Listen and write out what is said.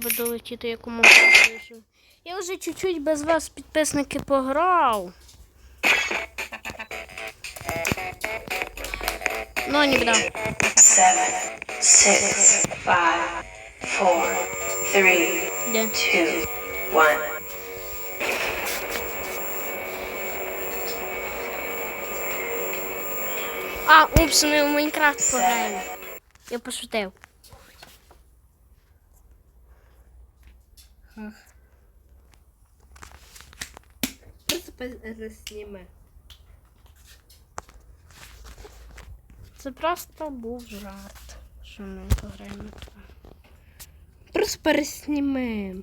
щоб долетіти якомога ближче. Я вже чуть-чуть без вас, підписники, пограв. Ну, не біда. seven, six, five, four, three, two, one. А, упс, ми в Майнкрафт пограємо. Я пошутив. Просто пересніми. Це просто був жарт, що ми пограємо. Просто пересніми.